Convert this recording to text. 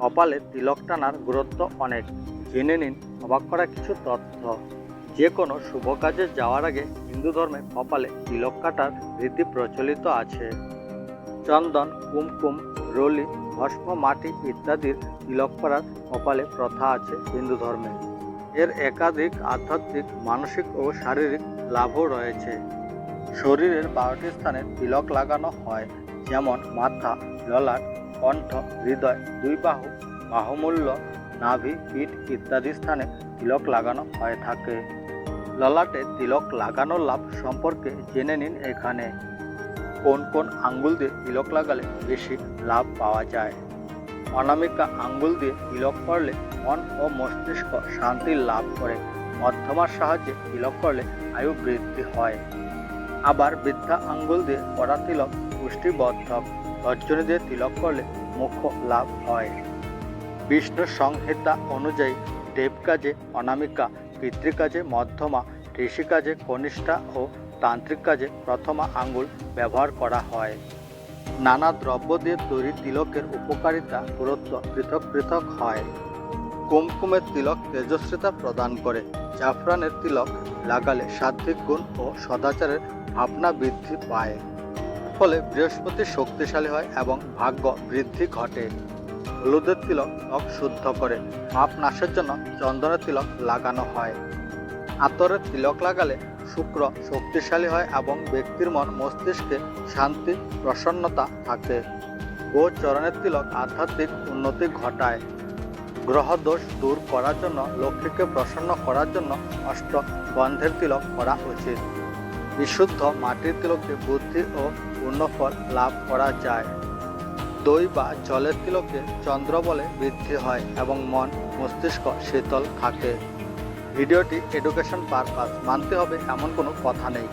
কপালে তিলক টানার গুরুত্ব অনেক। জেনে নিন, অবাক করা কিছু তথ্য। যে কোনো শুভ কাজে যাওয়ার আগে হিন্দু ধর্মে কপালে তিলক কাটার রীতি প্রচলিত আছে। চন্দন, কুমকুম, রলি, ভস্ম, মাটি ইত্যাদির তিলক করার কপালে প্রথা আছে হিন্দু ধর্মে। এর একাধিক আধ্যাত্মিক, মানসিক ও শারীরিক লাভও রয়েছে। শরীরের বারোটি স্থানে তিলক লাগানো হয়, যেমন মাথা, ললাট কণ্ঠ, হৃদয়, দুই বাহু, বাহুমূল্য, নাভি, পিঠ ইত্যাদি স্থানে তিলক লাগানো হয়ে থাকে। ললাটে তিলক লাগানোর লাভ সম্পর্কে জেনে নিন এখানে। কোন কোন আঙ্গুল দিয়ে তিলক লাগালে বেশি লাভ পাওয়া যায়? অনামিকা আঙ্গুল দিয়ে তিলক করলে মন ও মস্তিষ্ক শান্তি লাভ করে। মধ্যমার সাহায্যে তিলক করলে আয়ু বৃদ্ধি হয়। আবার বৃদ্ধা আঙ্গুল দিয়ে করা তিলক পুষ্টিবর্ধক। তর্জনী দিয়ে তিলক করলে মুখ্য লাভ হয়। বিষ্ণু সংহিতা অনুযায়ী দেব কাজে অনামিকা, পিতৃকাজে মধ্যমা, ঋষিকাজে কনিষ্ঠা ও তান্ত্রিক কাজে প্রথমা আঙ্গুল ব্যবহার করা হয়। নানা দ্রব্য দিয়ে তৈরি তিলকের উপকারিতা গুরুত্ব পৃথক পৃথক হয়। কুমকুমের তিলক তেজস্বিতা প্রদান করে। জাফরানের তিলক লাগালে সাত্বিক গুণ ও সদাচারের ভাবনা বৃদ্ধি পায়। ফলে বৃহস্পতি শক্তিশালী হয় এবং ভাগ্য বৃদ্ধি ঘটে। হলুদের তিলক ত্বক শুদ্ধ করে। পাপ নাশের জন্য চন্দনের তিলক লাগানো হয়। আতরের তিলক লাগালে শুক্র শক্তিশালী হয় এবং ব্যক্তির মন মস্তিষ্কে শান্তি, প্রসন্নতা থাকে। গোচরণের তিলক আধ্যাত্মিক উন্নতি ঘটায়। গ্রহদোষ দূর করার জন্য, লক্ষ্মীকে প্রসন্ন করার জন্য অষ্ট গন্ধের তিলক করা উচিত। বিশুদ্ধ মাটির তিলকে বুদ্ধি ও পূর্ণফল লাভ করা যায়। দই বা জলের তিলকে চন্দ্র বলে বৃদ্ধি হয় এবং মন, মস্তিষ্ক শীতল থাকে। ভিডিওটি এডুকেশন পারপাস মানতে হবে এমন কোনো কথা নেই।